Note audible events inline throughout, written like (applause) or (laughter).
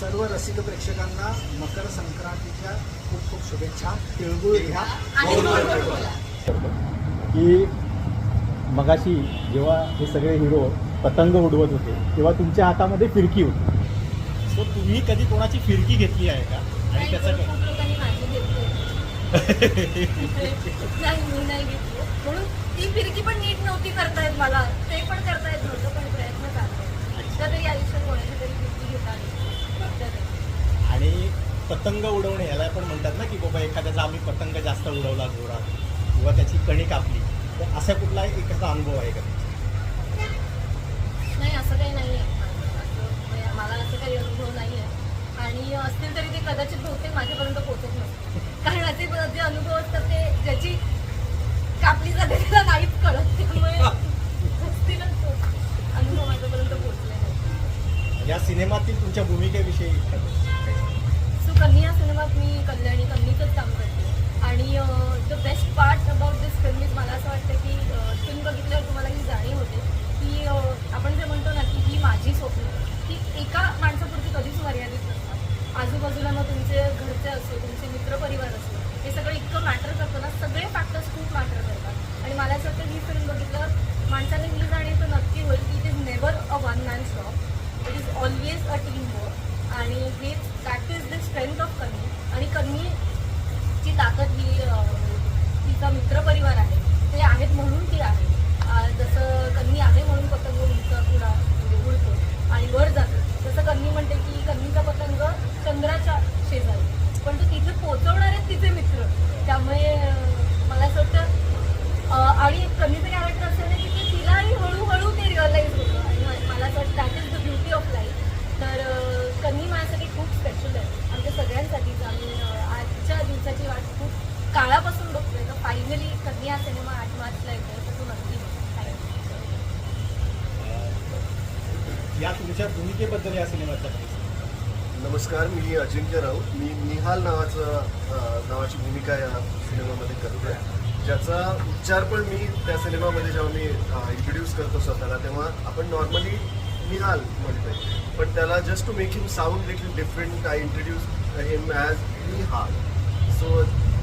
सर्व रसिक प्रेक्षकांना मकर संक्रांतीच्या खूप खूप शुभेच्छा. तिळगुळ घ्या. आणि गोड गोड बोला. की मगाशी जेव्हा हे सगळे हिरो पतंग उडवत होते तेव्हा तुमच्या हातामध्ये फिरकी होती. सो तुम्ही कधी कोणाची फिरकी घेतली आहे का? आणि नाही, त्याचं काय? (laughs) नाही मी नाही घेतली. म्हणून ती फिरकी पण नीट नव्हती करतायत मला. ते पण करतायत नव्हतं पण प्रयत्न चालतो तरी आयुष्यात कोणाची तरी फिरकी घेता आली तर आणि पतंग उडवणे याला पण म्हणतात ना की बाबा एखाद्याचा आम्ही पतंग जास्त उडवला जोरात किंवा त्याची कणी कापली तर असा कुठला असा अनुभव आहे का? नाही असं काही नाही आहे मला असं काही अनुभव नाही आहे आणि असतील तरी ते कदाचित बहुतेक माझ्यापर्यंत पोहोचत नसतील. कारण असे जे अनुभव असतात ते ज्याची कापली जाते त्याला नाहीच कळत. त्यामुळे असतीलच अनुभव माझ्यापर्यंत पोहोचले या सिनेमातील तुमच्या भूमिकेविषयी कन्नी या सिनेमात मी कल्याणी कन्नीचंच काम करते. आणि the best part about this film is मला असं वाटतं की फिल्म बघितल्यावर तुम्हाला ही जाणीव होते की आपण जे म्हणतो ना की ही माझी स्वप्न ती एका माणसापुरती कधीच मर्यादित नसतात आजूबाजूला मग तुमचे घरचे असो तुमचे मित्रपरिवार असो हे सगळं इतकं मॅटर करतं ना सगळे फॅक्टर्स खूप मॅटर करतात. आणि मला असं वाटतं ही फिल्म बघितल्यावर माणसाने ही जाणीव तर नक्की होईल की it is never a one man shop it is always a team work आणि हे that is the strength of Kanni आणि कन्नीची ताकद ही तिचा मित्रपरिवार आहे. ते आहेत म्हणून ती आहे. जसं कन्नी आहे म्हणून पतंग उंचा पुढा म्हणजे उडतो आणि वर जातो. तसं कन्नी म्हणते की कन्नीचा पतंग चंद्राच्या शेजारी. पण तो तिथे पोचवणारे आहेत तिचे मित्र. त्यामुळे मला असं वाटतं आणि कन्नीचं कॅरेक्टर असं आहे की ते तिलाही हळूहळू ते रिअलाईज होतं आणि म- मला असं वाटतं that is the beauty of life तर अं, कन्नी माझ्यासाठी खूप स्पेशल आहे आमच्या सगळ्यांसाठीच आम्ही अं, आजच्या दिवसाची वाट खूप काळापासून बघतोय तर फायनली कन्नी हा सिनेमा आठ मार्चला येतोय तर तो नक्की बघा. या तुमच्या भूमिकेबद्दल या सिनेमातल्या काही नमस्कार मी अजिंक्य राऊत. मी निहाल नावाचं नावाची भूमिका या सिनेमामध्ये करतोय ज्याचा उच्चार पण मी त्या सिनेमामध्ये जेव्हा मी इंट्रोड्यूस करतो स्वतःला तेव्हा आपण नॉर्मली निहाल म्हणतोय पण त्याला just to make him sound देखील different I introduce him as Nihal. So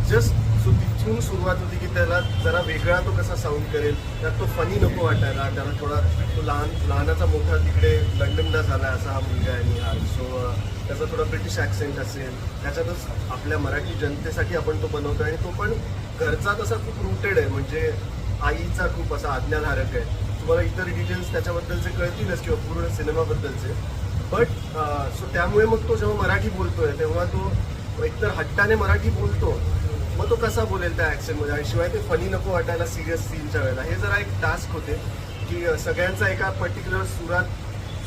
just so तिथून सुरुवात होती की त्याला जरा वेगळा तो कसा साऊंड करेल त्यात तो फनी नको वाटायला. त्याला थोडा तो लहान लहानाचा मोठा तिकडे लंडनला झाला असा हा मुलगा आहे निहाल. सो त्याचा थोडा ब्रिटिश ॲक्सेंट असेल. त्याच्यातच आपल्या मराठी जनतेसाठी आपण तो बनवतो आणि तो पण घरचा तसा खूप रुटेड आहे. म्हणजे आईचा खूप असा आज्ञाधारक आहे. तुम्हाला इतर डिटेल्स त्याच्याबद्दलचे कळतीलच किंवा पूर्ण सिनेमाबद्दलचे. बट सो त्यामुळे मग तो जेव्हा मराठी बोलतोय तेव्हा तो एकतर हट्टाने मराठी बोलतो मग तो कसा बोलेल त्या ॲक्शनमध्ये आणि शिवाय ते फनी नको वाटायला सिरियस सीनच्या वेळेला. हे जरा एक टास्क होते की सगळ्यांचा एका पर्टिक्युलर सुरात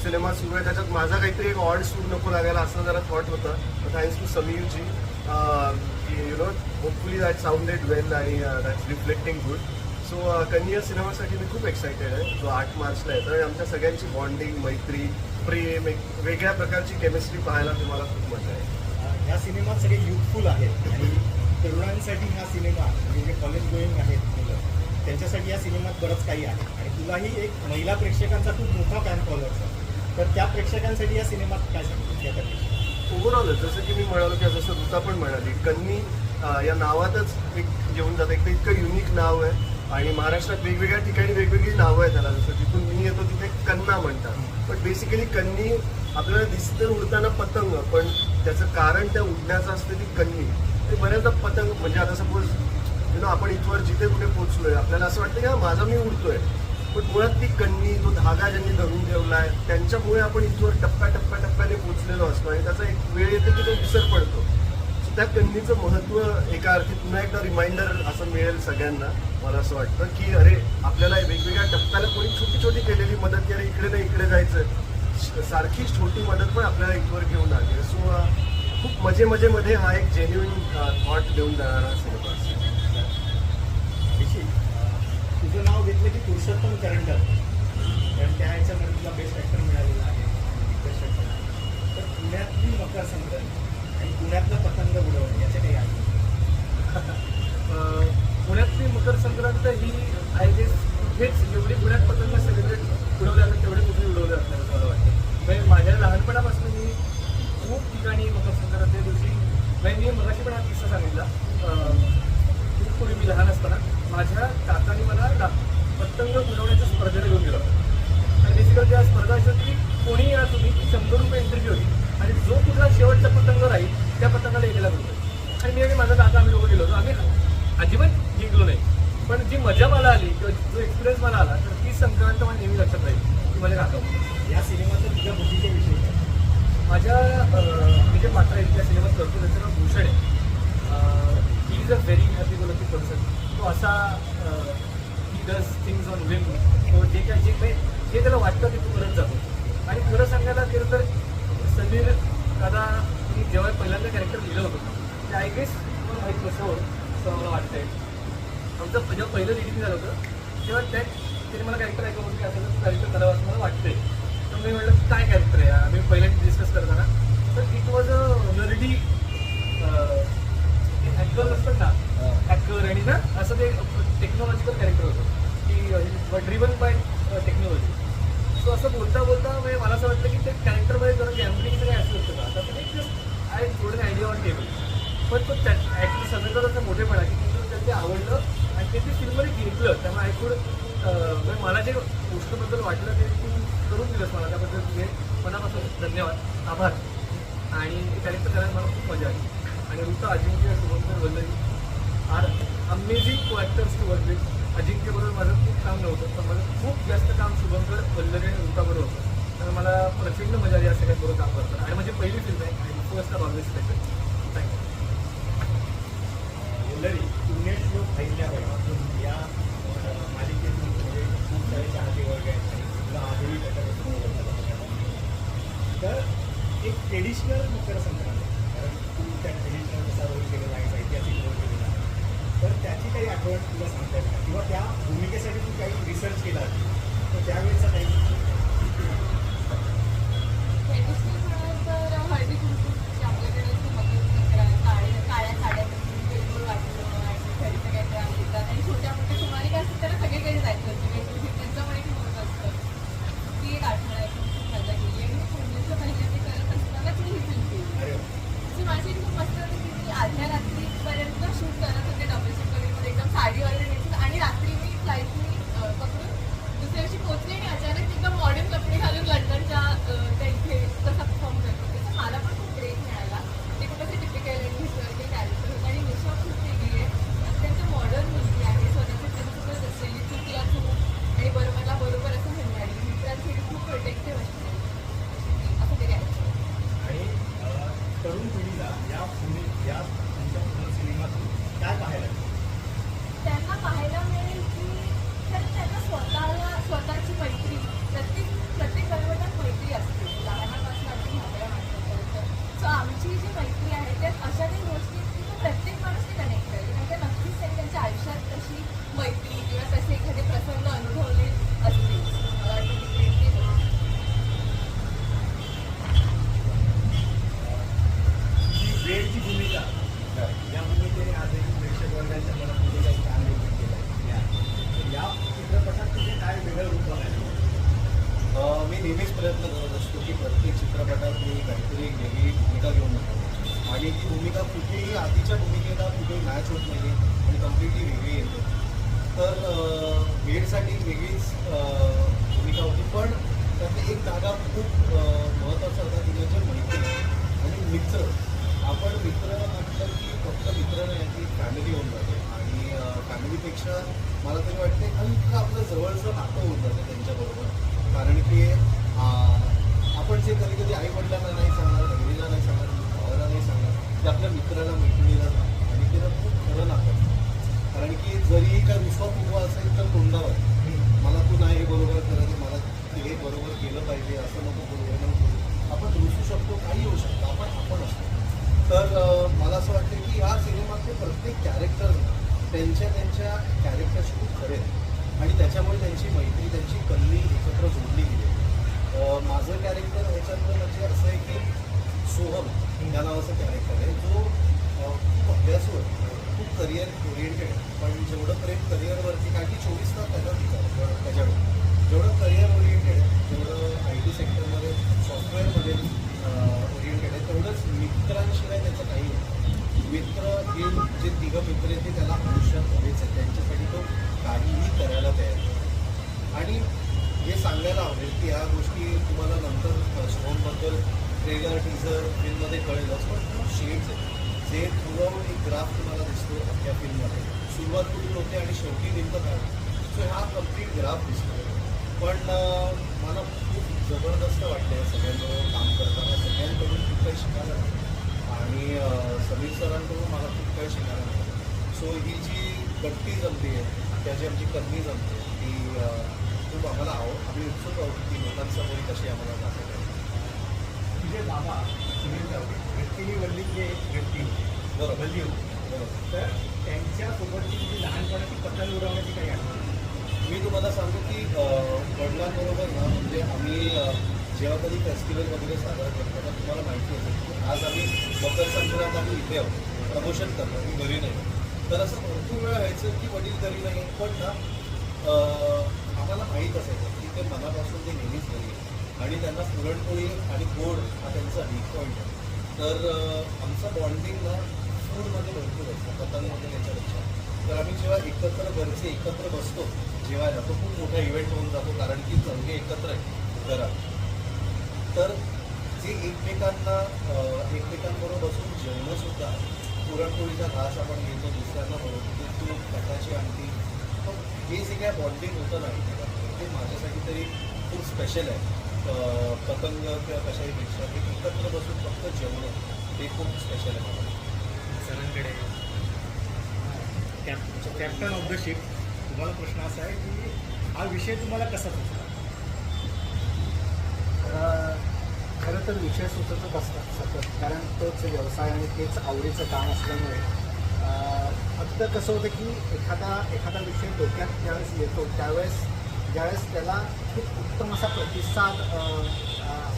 सिनेमा सुरू आहे. त्याच्यात माझा काहीतरी एक ऑड सूर नको लागायला असं जरा थॉट होता. थँक्स टू समीरजी की you know hopefully that sounded well आणि दॅट्स रिफ्लेक्टिंग गुड सो कन्या सिनेमासाठी मी खूप एक्सायटेड आहे. जो आठ मार्चला येतो आणि आमच्या सगळ्यांची बॉन्डिंग मैत्री प्रेम एक वेगळ्या प्रकारची केमिस्ट्री पाहायला तुम्हाला खूप मजा आहे या ह्या सिनेमात सगळे युथफुल आहेत. आणि तरुणांसाठी हा सिनेमा म्हणजे जे कॉलेज गोईंग आहेत मुलं त्यांच्यासाठी या सिनेमात बरंच काही आहे. आणि तुलाही एक महिला प्रेक्षकांचा खूप मोठा फॅन फॉलोअर्स आहे. तर त्या प्रेक्षकांसाठी या सिनेमात काय सांगतो ओव्हरऑल जसं की मी म्हणालो की जसं ऋता पण म्हणाली कन्नी या नावातच एक घेऊन जातं. एक तर इतकं युनिक नाव आहे. आणि महाराष्ट्रात वेगवेगळ्या ठिकाणी वेगवेगळी नावं आहेत त्याला. जसं जिथून मी येतो तिथे कन्ना म्हणतात. पण बेसिकली कन्नी आपल्याला दिसतं उडताना पतंग. पण त्याचं कारण त्या उडण्याचं असतं ती कन्नी. ते बऱ्याचदा पतंग म्हणजे आता सपोज यु नो आपण इथवर जिथे कुठे पोहोचलोय आपल्याला असं वाटतं की हा माझा मी उडतोय. पण मुळात ती कन्नी तो धागा ज्यांनी धरून ठेवलाय त्यांच्यामुळे आपण इथवर टप्प्या टप्प्या टप्प्याने पोचलेलो असतो आणि त्याचा एक वेळ येतो की तो विसर पडतो. सो त्या कन्नीचं महत्त्व एका अर्थी पुन्हा एकदा रिमाइंडर असं मिळेल सगळ्यांना मला असं वाटतं की अरे आपल्याला वेगवेगळ्या टप्प्याला कोणी छोटी छोटी केलेली मदत की अरे इकडे नाही इकडे जायचं सारखी छोटी मदत पण आपल्याला इथवर घेऊन आली सो खूप मजे मजेमध्ये हा एक जेन्युइन थॉट देऊन जाणारा सिनेमा तुझं नाव घेतलं की पुरुषोत्तम करंडक कारण त्या ह्याच्यामध्ये तुला बेस्ट ॲक्टर मिळालेला आहे. आहे. तर पुण्यातली मकर संक्रांत आणि पुण्यातलं पतंग उडवणं याचे काही आहे? (laughs) पुण्यातली मकर संक्रांत ही आय गेस हेच जेवढी पुण्यात खूप ठिकाणी मकर संक्रांतीच्या दिवशी नाही मी मगाशी पण हा किस्सा सांगितला. खूप पूर्वी मी लहान असताना माझ्या काकाने मला पतंग उडवण्याच्या स्पर्धेला घेऊन गेला आणि बेसिकल त्या स्पर्धा अशी होती कोणी या तुम्ही शंभर रुपये एंट्री होती आणि जो तुझा शेवटचा पतंग राहील त्या पतंगाला एक लाख आणि मी आणि माझा काका आम्ही लोक गेलो होतो. आम्ही अजिबात जिंकलो नाही. पण जी मजा मला आली किंवा जो एक्सपिरियन्स मला आला तर ती संक्रांत मला नेहमी लक्षात राहील की माझ्या काका या सिनेमाचा तुझ्या बुद्धीच्या विषयी माझ्या मी जे पात्र आहे त्या सिनेमात करतो त्याचं नाव भूषण आहे. He is a very happy go lucky person तो असा he does things on whim तो जे काय जे काही जे त्याला वाटतं ते तो करत जातो. आणि खरं सांगायला गेलं तर समीर दादा मी जेव्हा पहिल्यांदा कॅरेक्टर लिहिलं होतं ते आय गेस तुम्हाला माहीत नसावं असं मला वाटतंय. आमचं जेव्हा पहिलं रिलीज झालं होतं तेव्हा त्या त्याने मला कॅरेक्टर ऐकलं होतं की असं कॅरेक्टर करावं असं मला वाटतंय. मी म्हटलं की काय कॅरेक्टर आहे आम्ही पहिल्यांदा डिस्कस करताना. तर it was a nerdy hacker असतात ना हॅकर आणि ना असं ते टेक्नॉलॉजिकल कॅरेक्टर होतं. की ड्रिवन बाय टेक्नॉलॉजी सो असं बोलता बोलता म्हणजे मला असं वाटलं की ते कॅरेक्टरमध्ये जरा गॅम्बलिंगचं काय असं होतं का? आता ते जस्ट आय थोडं आयडिया ऑन टेबल पण तो त्या ॲक्च्युली सगळं असं मोठेपणा की त्याला ते आवडलं आणि ते ते फिल्ममध्ये घेतलं त्यामुळे आय कुड म्हणजे मला जे गोष्टीबद्दल वाटलं ते तू करून दिलंस मला त्याबद्दल तुझे मनापासून धन्यवाद आभार. आणि ते कॅरेक्टर करायला मला खूप मजा आली. आणि Rutu Ajinkya Sumantar Vallari are amazing co actors to work with अजिंक्यबरोबर माझं खूप काम नव्हतं पण माझं खूप जास्त काम शुभंकर वल्लरी आणि ऋताबरोबर होतं. तर मला प्रचंड मजा आली असं काही बरोबर काम करताना आणि माझी पहिली फिल्म आहे आणि first of always thank you Vallari Punyashlok Ahilyabai या अं, मालिकेतून म्हणजे खूप सारे चाहते वर्ग आहेत आणि तुला आजही त्याच्यापासून ओळखलं जातं. तर तर मकर संक्रांत कारण तू त्या ट्रेडिशनल कसा रोल केलेला आहेस ऐतिहासिक रोल केलेला आहे तर त्याची काही आठवण तुला सांगता येईल का किंवा त्या भूमिकेसाठी तू काही रिसर्च केला तर त्यावेळेचा काही छोट्या मोठ्या कुमारिका असतात त्याला सगळीकडे जायचं असतं वेगवेगळी त्यांचं पण एक महत्त्व असतं ती एक आठवण आहे की खूप मजा केली आणि मी पुण्याचं पहिले ते करत असताना ती ही फिल्म केली अरे वा. जी माझी खूप मस्त होती की मी आधल्या रात्रीपर्यंत शूट करत होते डबल शूट वगैरे एकदम साडी वगैरे नेसून. आणि रात्री मी फ्लाईटनी पकडून दुसऱ्या दिवशी पोहोचले आणि अचानक एकदम मॉडर्न कपडे घालून लंडनच्या अं, त्या इथे तसा परफॉर्म करत होते. तर मला पण खूप ब्रेक मिळाला. ते खूप असे टिपिकल आणि हिस्टॉरिकल कॅरेक्टर होतं. आणि निशा खूप वेगळी आहे अत्यंत मॉडर्न मुलगी आहे स्वतःचे प्रिन्सिपल्स असलेली चुकला चूक आणि बरोबरला बरोबर असं म्हणणारी मित्रांसाठी खूप प्रोटेक्टिव्ह असते असं तरी आहे आणि अं, तरुण तुम्ही याच भूमी या तुमच्या पूर्ण सिनेमातून काय पाहायला मिळेल? त्यांना पाहायला मिळेल की खरं त्यांना स्वतःला स्वतःची मैत्री प्रत्येक प्रत्येक गणवटात मैत्री असते लहानापासून अगदी म्हाताऱ्या माणसापर्यंत सो आमची जी मैत्री आहे त्यात अशा काही गोष्टी आहेत की तो प्रत्येक माणूस ते कनेक्ट करेल आणि त्या नक्कीच त्यांनी त्यांच्या आयुष्यात तशी मैत्री किंवा तसे एखादे प्रसंग अनुभवले असतील मला वाटतं की ते- ते होईल. ही वेळची भूमिका या भूमिकेने आजही प्रेक्षक वर्गाच्या मनात काही स्थान निर्माण केलं आहे या- तर या चित्रपटात तुझे काय वेगळं रूप बघायला मिळेल? अ, मी नेहमीच प्रयत्न करत असतो की प्रत्येक चित्रपटात मी काहीतरी एक वेगळी भूमिका घेऊन येतो आणि ती भूमिका कुठेही आधीच्या भूमिकेला कुठेही मॅच होत नाही आणि कम्प्लिटली वेगळी येते तर अ, वेडसाठी वेगळीच अ, भूमिका होती पण त्यातली एक जागा खूप महत्त्वाचा होता ती मैत्री आणि मित्र. आपण मित्र म्हटलं की फक्त मित्र नाही ती फॅमिली होऊन जाते. आणि फॅमिलीपेक्षा मला तरी वाटते हलकं आपलं जवळचं नातं होऊन जातं त्यांच्याबरोबर. कारण की आपण जे कधी कधी आई वडिलांना नाही सांगणार बहिणीला नाही सांगणार भावाला नाही सांगणार ते आपल्या मित्राला मैत्रिणीला असं नको नको करू. आपण रुसू शकतो काही होऊ शकतो आपण आपण असतो तर मला असं वाटतं की या सिनेमातले प्रत्येक कॅरेक्टर त्यांच्या त्यांच्या कॅरेक्टरशी खूप खरे आणि त्याच्यामुळे त्यांची मैत्री त्यांची कल्ली एकत्र जोडली गेली आहे. माझं कॅरेक्टर ह्याच्यातलं म्हणजे असं आहे की सोहम या नावाचं कॅरेक्टर आहे जो खूप अभ्यासू आहे खूप करिअर ओरिएंटेड पण जेवढं प्रेम करिअरवरती कारण की चोवीस तास त्याचा त्याच्यावर जेवढं करिअर ओरिएंटेड जेवढं आय टी सेक्टरमध्ये सॉफ्टवेअरमध्ये ओरिएंटेड आहे तेवढंच मित्रांशिवाय त्याचं काही नाही. मित्र हे जे तिघं मित्र आहेत ते त्याला आयुष्यात हवेच आहे त्यांच्यासाठी तो काहीही करायला तयार आणि हे सांगायला आवडेल की ह्या गोष्टी तुम्हाला नंतर स्टोनबद्दल ट्रेलर टीझर फिल्ममध्ये कळेलच पण शेड्स आहेत. जे थ्रूआउट एक ग्राफ तुम्हाला दिसतो या फिल्ममध्ये सुरुवात कुठून होते आणि शेवटी नेमकं काय? सो हा कंप्लीट ग्राफ दिसतो पण मला खूप जबरदस्त वाटलं या सगळ्यांबरोबर काम करताना. सगळ्यांकडून खूप काही शिकायला आणि समीर सरांकडून मला खूप काही शिकायला मिळालं. सो ही जी गट्टी जमली आहे त्याची आमची कमी जमली आहे ती खूप आम्हाला आव आम्ही उत्सुक आहोत की लोकांसमोर कशी आम्हाला दाखवता तुझे बाबा सुनील व्यक्तीने वल्लीतले एक होते बरोबर. वल्ली होते. बरोबर. तर त्यांच्यासोबतची जी लहानपणाची पतंग उडवण्याची काही आठवण? मी तुम्हाला सांगतो की वडिलांबरोबर ना म्हणजे आम्ही जेव्हा कधी फेस्टिवल वगैरे साजरा करतो तर तुम्हाला माहिती असेल आज आम्ही मकर संक्रांत आम्ही इथे आहोत. प्रमोशन करतो मी घरी नाही. तर असं भरपूर वेळा व्हायचं की वडील घरी नाही पण ना आम्हाला माहीत असायचं की ते मनापासून ते नेहमीच घरी आहे आणि त्यांना पुरणपोळी आणि गोड हा त्यांचा वीक पॉईंट आहे. तर आमचं आमचा बॉन्डिंग ना फूडमध्ये भरपूर असतो पतंगमध्ये त्याच्यापेक्षा तर आम्ही जेव्हा एकत्र घरचे एकत्र बसतो जेवायला तो खूप मोठा इव्हेंट होऊन जातो कारण की चौघे एकत्र आहे घरात. तर जे एकमेकांना एकमेकांबरोबर बसून जेवणंसुद्धा पुरणपोळीचा घास आपण घेतो दुसऱ्यांना बनवतो तू तूप कटाची आमटी पण हे जे काय बॉन्डिंग होतं ना ते माझ्यासाठी तरी खूप स्पेशल आहे. पतंग किंवा कशाहीपेक्षा ते एकत्र बसून फक्त जेवणं ते खूप स्पेशल आहे. मला सरांकडे cap captain of the ship तुम्हाला प्रश्न असा आहे की हा विषय तुम्हाला कसा सुचला? खरं तर विषय सुचतच असतात सतत कारण तोच व्यवसाय आणि तेच आवडीचं काम असल्यामुळे. फक्त कसं होतं की एखादा एखादा विषय डोक्यात ज्यावेळेस येतो त्यावेळेस ज्यावेळेस त्याला खूप उत्तम असा प्रतिसाद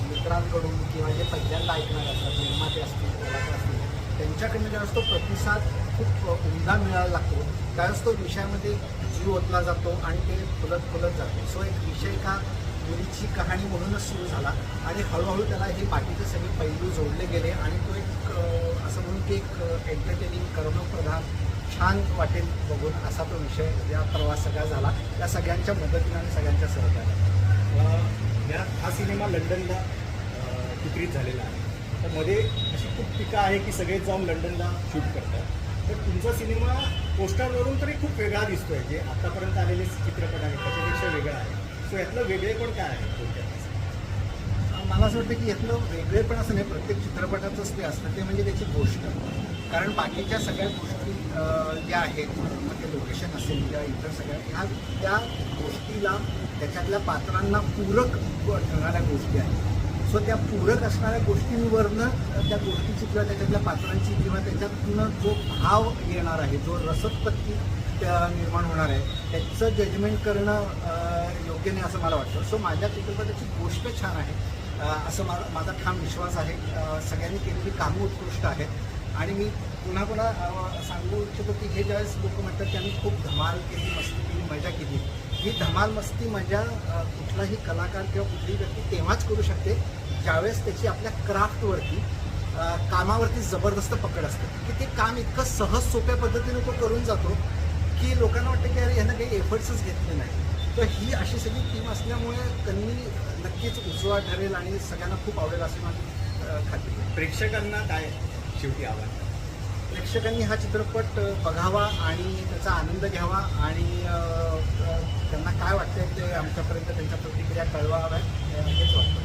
मित्रांकडून किंवा जे पहिल्यांदा ऐकणार असतात निर्माते असतील कलाकार असतील त्यांच्याकडनं ज्यावेळेस तो प्रतिसाद खूप उमदा मिळायला लागतो. त्यावेळेस तो विषयामध्ये जीव ओतला जातो आणि ते फुलत फुलत जातो. सो एक विषय का मुलीची कहाणी म्हणूनच सुरू झाला आणि हळूहळू त्याला हे बाकीचे सगळे पैलू जोडले गेले आणि तो एक असं म्हणून की एक एंटरटेनिंग कर्मप्रधान छान वाटेल बघून असा तो विषय या प्रवास सगळा झाला. त्या सगळ्यांच्या मदतीने आणि सगळ्यांच्या सहकार्याने. या हा सिनेमा लंडनला विक्रीत चित्रित झालेला आहे. तर मध्ये अशी खूप टीका आहे की सगळेच जाऊन लंडनला शूट करतात. तर तुमचा सिनेमा पोस्टरवरून तरी खूप वेगळा दिसतोय जे आतापर्यंत आलेले चित्रपट आहेत त्याच्यापेक्षा वेगळा आहे. सो यातलं वेगळे पण काय आहे थोडक्यात मला असं वाटतं की यातलं वेगळेपण असं नाही प्रत्येक चित्रपटाचंच ते असतं ते म्हणजे त्याची गोष्ट. कारण बाकीच्या सगळ्या गोष्टी ज्या आहेत मग ते लोकेशन असेल किंवा इतर सगळ्या ह्या त्या गोष्टीला त्याच्यातल्या पात्रांना पूरक ठरणाऱ्या गोष्टी आहेत. सो त्या पूरक असणाऱ्या गोष्टींवरनं त्या गोष्टीची किंवा त्याच्यातल्या पात्रांची किंवा त्याच्यातनं जो भाव येणार आहे जो रसदपत्ती त्या निर्माण होणार आहे त्याचं जजमेंट करणं योग्य नाही असं मला वाटतं. सो माझ्या चित्रपटाची गोष्ट छान आहे. असं मला माझा ठाम विश्वास आहे. सगळ्यांनी केलेली कामं उत्कृष्ट आहेत. आणि मी पुन्हा पुन्हा सांगू इच्छितो की हे ज्यावेळेस लोक म्हणतात की आम्ही खूप धमाल केली मस्ती केली मजा केली ही धमाल मस्ती मजा कुठलाही कलाकार किंवा कुठलीही व्यक्ती तेव्हाच करू शकते ज्यावेळेस त्याची आपल्या क्राफ्टवरती कामावरती जबरदस्त पकड असते. की ते काम इतकं सहज सोप्या पद्धतीने तो करून जातो की लोकांना वाटतं की अरे ह्यानं काही एफर्ट्सच घेतले नाही. तर ही अशी सगळी टीम असल्यामुळे त्यांनी नक्कीच उजवा ठरेल आणि सगळ्यांना खूप आवडेल अशी माझी खात्री प्रेक्षकांना काय शेवटी आव्हान? प्रेक्षकांनी हा चित्रपट बघावा आणि त्याचा आनंद घ्यावा आणि त्यांना काय वाटतंय ते आमच्यापर्यंत त्यांच्या प्रतिक्रिया कळवा हव्या हेच वाटतं.